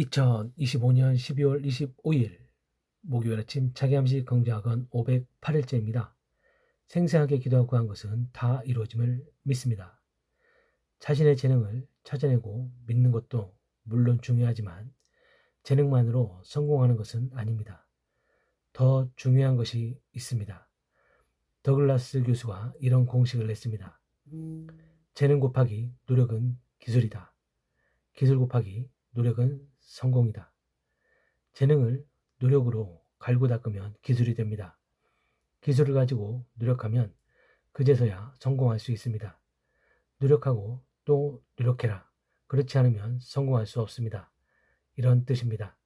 2025년 12월 25일 목요일 아침 자기암시 경제학원 508일째입니다. 생생하게 기도하고 한 것은 다 이루어짐을 믿습니다. 자신의 재능을 찾아내고 믿는 것도 물론 중요하지만 재능만으로 성공하는 것은 아닙니다. 더 중요한 것이 있습니다. 더글라스 교수가 이런 공식을 냈습니다. 재능 곱하기 노력은 기술이다. 기술 곱하기 노력은 성공이다. 재능을 노력으로 갈고 닦으면 기술이 됩니다. 기술을 가지고 노력하면 그제서야 성공할 수 있습니다. 노력하고 또 노력해라. 그렇지 않으면 성공할 수 없습니다. 이런 뜻입니다.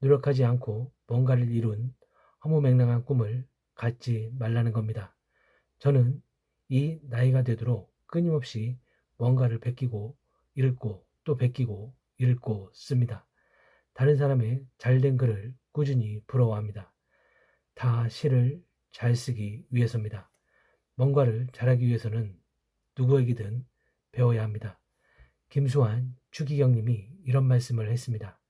노력하지 않고 뭔가를 이룬 허무맹랑한 꿈을 갖지 말라는 겁니다. 저는 이 나이가 되도록 끊임없이 뭔가를 베끼고 읽고 또 베끼고 읽고 씁니다. 다른 사람의 잘된 글을 꾸준히 부러워합니다. 다 시를 잘 쓰기 위해서입니다. 뭔가를 잘하기 위해서는 누구에게든 배워야 합니다. 김수환, 추기경 님이 이런 말씀을 했습니다.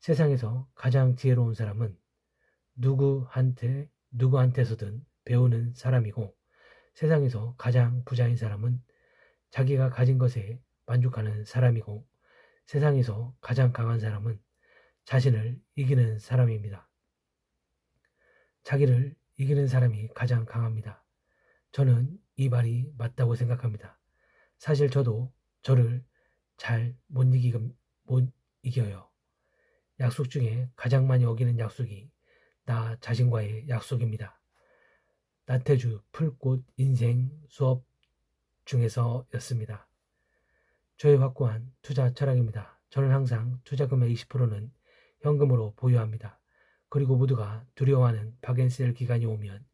세상에서 가장 지혜로운 사람은 누구한테, 누구한테서든 배우는 사람이고 세상에서 가장 부자인 사람은 자기가 가진 것에 만족하는 사람이고 세상에서 가장 강한 사람은 자신을 이기는 사람입니다. 자기를 이기는 사람이 가장 강합니다. 저는 이 말이 맞다고 생각합니다. 사실 저도 저를 잘 못 이기, 못 이겨요. 약속 중에 가장 많이 어기는 약속이 나 자신과의 약속입니다. 나태주 풀꽃 인생 수업 중에서였습니다. 저의 확고한 투자 철학입니다. 저는 항상 투자금의 20%는 현금으로 보유합니다. 그리고 모두가 두려워하는 박앤셀 기간이 오면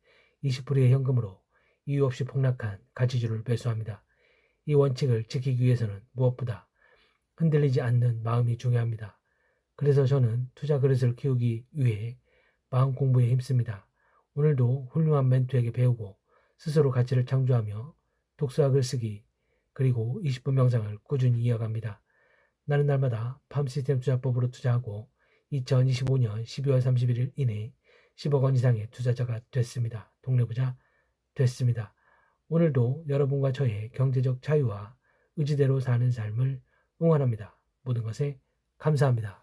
20%의 현금으로 이유 없이 폭락한 가치주를 매수합니다. 이 원칙을 지키기 위해서는 무엇보다 흔들리지 않는 마음이 중요합니다. 그래서 저는 투자 그릇을 키우기 위해 마음 공부에 힘씁니다. 오늘도 훌륭한 멘토에게 배우고 스스로 가치를 창조하며 독서와 글쓰기 그리고 20분 명상을 꾸준히 이어갑니다. 나는 날마다 팜 시스템 투자법으로 투자하고 2025년 12월 31일 이내 10억 원 이상의 투자자가 됐습니다. 동네 부자 됐습니다. 오늘도 여러분과 저의 경제적 자유와 의지대로 사는 삶을 응원합니다. 모든 것에 감사합니다.